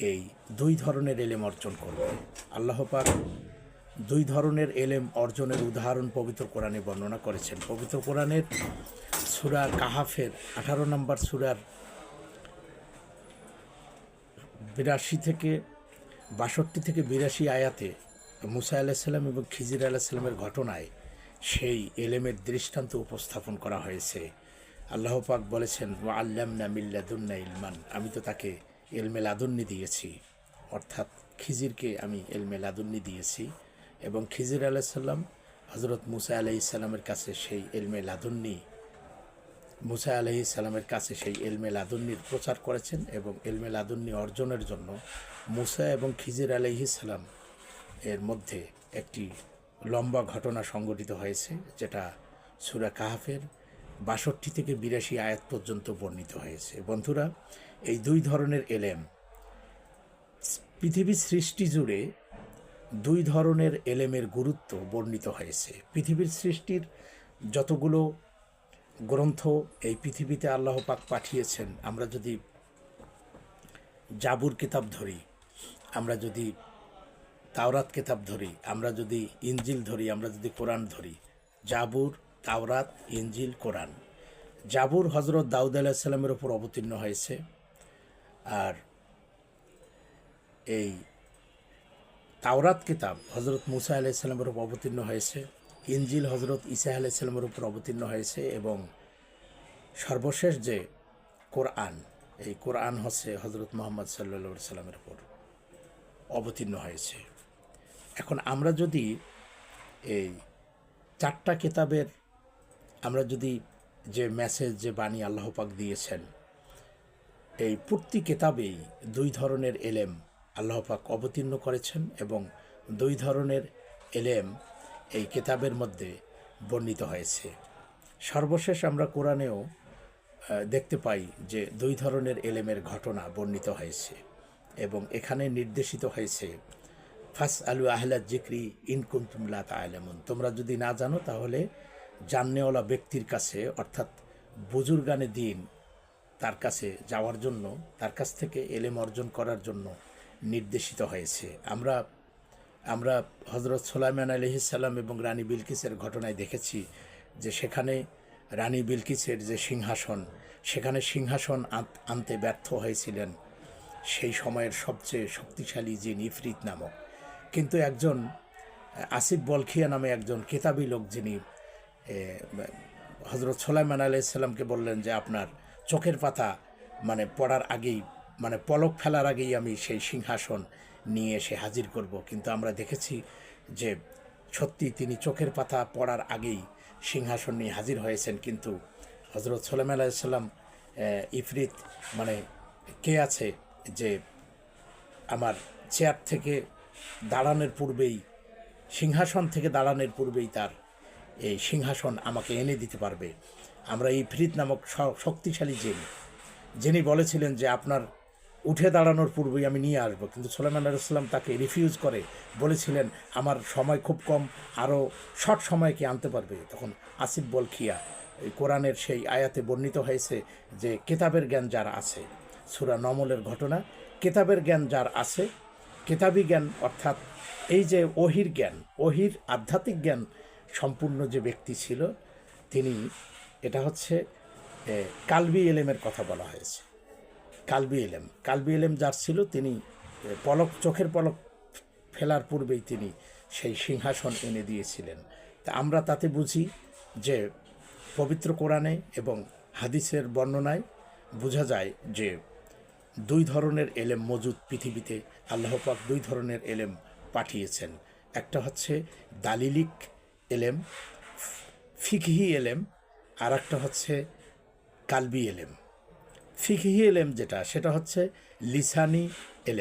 এই দুই ধরনের এলেম অর্জন করবে। আল্লাহ পাক দুই ধরনের এলেম অর্জনের উদাহরণ পবিত্র কোরআনে বর্ণনা করেছেন। পবিত্র কোরআনের সুরা কাহাফের আঠারো নম্বর সুরার বিরাশি থেকে বাষট্টি থেকে বিরাশি আয়াতে মুসা আলাহিসাল্লাম এবং খিজির আলাহিসাল্লামের ঘটনায় সেই এলেমের দৃষ্টান্ত উপস্থাপন করা হয়েছে। আল্লাহ পাক বলেছেন, ওয়া আল্লামনা মিল্লাদুন্না ইলমান। আমি তো তাকে এলমে লাদুন্নি দিয়েছি। অর্থাৎ খিজিরকে আমি এলমে লাদুন্নি দিয়েছি এবং খিজির আলাইসাল্লাম হজরত মুসা আলাইসাল্লামের কাছে সেই এলমে লাদুন্নি, মুসা আলহি সালামের কাছে সেই এলমে লাদুন্নির প্রচার করেছেন এবং এলমে লাদুন্নি অর্জনের জন্য মুসা এবং খিজির আলহি সালাম এর মধ্যে একটি লম্বা ঘটনা সংঘটিত হয়েছে, যেটা সুরা কাহাফের বাষট্টি থেকে বিরাশি আয়াত পর্যন্ত বর্ণিত হয়েছে। বন্ধুরা, এই দুই ধরনের এলেম, পৃথিবীর সৃষ্টি জুড়ে দুই ধরনের এলেমের গুরুত্ব বর্ণিত হয়েছে। পৃথিবীর সৃষ্টির যতগুলো গ্রন্থ এই পৃথিবীতে আল্লাহ পাক পাঠিয়েছেন, আমরা যদি জাবুর কিতাব ধরি, আমরা যদি তাওরাত কিতাব ধরি, আমরা যদি ইঞ্জিল ধরি, আমরা যদি কোরআন ধরি, জাবুর তাওরাত ইঞ্জিল কোরআন। জাবুর হজরত দাউদ আলাহিসাল্লামের ওপর অবতীর্ণ হয়েছে। আর এই তাওরাত কিতাব হজরত মুসা আলাইসাল্লামের উপর অবতীর্ণ হয়েছে। ইঞ্জিল হজরত ইসা আলাইসাল্লামের উপর অবতীর্ণ হয়েছে এবং সর্বশেষ যে কোরআন, এই কোরআন হচ্ছে হজরত মোহাম্মদ সাল্লা সাল্লামের উপর অবতীর্ণ হয়েছে। এখন আমরা যদি এই চারটা কিতাবের আমরা যদি যে মেসেজ যে বাণী আল্লাহ পাক দিয়েছেন, এই প্রতি কেতাবেই দুই ধরনের এলেম আল্লাহ পাক অবতীর্ণ করেছেন এবং দুই ধরনের এলেম এই কেতাবের মধ্যে বর্ণিত হয়েছে। সর্বশেষ আমরা কোরআনেও দেখতে পাই যে দুই ধরনের এলেমের ঘটনা বর্ণিত হয়েছে এবং এখানে নির্দেশিত হয়েছে ফাস আলু আহলাদ জিক্রি ইনকুন্তুমলা তাহলেমন তোমরা যদি না জানো তাহলে জাননেওয়ালা ব্যক্তির কাছে, অর্থাৎ বুজুর্গানে দিন, তার কাছে যাওয়ার জন্য, তার কাছ থেকে এলেম অর্জন করার জন্য নির্দেশিত হয়েছে। আমরা আমরা হজরত সোলাইমান আলহিসাল্লাম এবং রানী বিলকিসের ঘটনায় দেখেছি যে সেখানে রানী বিলকিসের যে সিংহাসন, সেখানে সিংহাসন আন- আনতে ব্যর্থ হয়েছিলেন সেই সময়ের সবচেয়ে শক্তিশালী যে ইফরিত নামক। কিন্তু একজন, আসিফ বলখিয়া নামে একজন কেতাবি লোক যিনি হজরত সোলাইমান আলাইসাল্লামকে বললেন যে, আপনার চোখের পাতা মানে পড়ার আগেই মানে পলক ফেলার আগেই আমি সেই সিংহাসন নিয়ে এসে হাজির করব। কিন্তু আমরা দেখেছি যে, সত্যি তিনি চোখের পাতা পড়ার আগেই সিংহাসন নিয়ে হাজির হয়েছেন। কিন্তু হজরত সোলাইমান আলাইসাল্লাম ইফরিত মানে কে আছে যে, আমার চেয়ার থেকে দাঁড়ানোর পূর্বেই, সিংহাসন থেকে দাঁড়ানোর পূর্বেই তার এই সিংহাসন আমাকে এনে দিতে পারবে। আমরা এই ফ্রিত নামক শক্তিশালী জেনি। যিনি বলেছিলেন যে আপনার উঠে দাঁড়ানোর পূর্বেই আমি নিয়ে আসব। কিন্তু সোলেমান আলাইসাল্লাম তাকে রিফিউজ করে বলেছিলেন, আমার সময় খুব কম আরও শর্ট সময় কি আনতে পারবে। তখন আসিফ বলখিয়া, এই কোরআনের সেই আয়াতে বর্ণিত হয়েছে যে, কেতাবের জ্ঞান যার আছে, সুরা নমলের ঘটনা, কেতাবের জ্ঞান যার আছে, কেতাবি জ্ঞান অর্থাৎ এই যে ওহির জ্ঞান ওহির আধ্যাত্মিক জ্ঞান সম্পূর্ণ যে ব্যক্তি ছিল, তিনি এটা হচ্ছে কালবি এলেমের কথা বলা হয়েছে। কালবি এলেম। কালবি এলেম যার ছিল, তিনি পলক, চোখের পলক ফেলার পূর্বেই তিনি সেই সিংহাসন এনে দিয়েছিলেন। তা আমরা তাতে বুঝি যে পবিত্র কোরআনে এবং হাদিসের বর্ণনায় বোঝা যায় যে দুই ধরনের এলেম মজুদ পৃথিবীতে। আল্লাহ পাক দুই ধরনের এলেম পাঠিয়েছেন। একটা হচ্ছে দালিলিক এলেম, ফিকহি এলেম আর একটা হচ্ছে কালবি এলেম। ফিকহি এলেম যেটা, সেটা হচ্ছে লিসানি এলেম।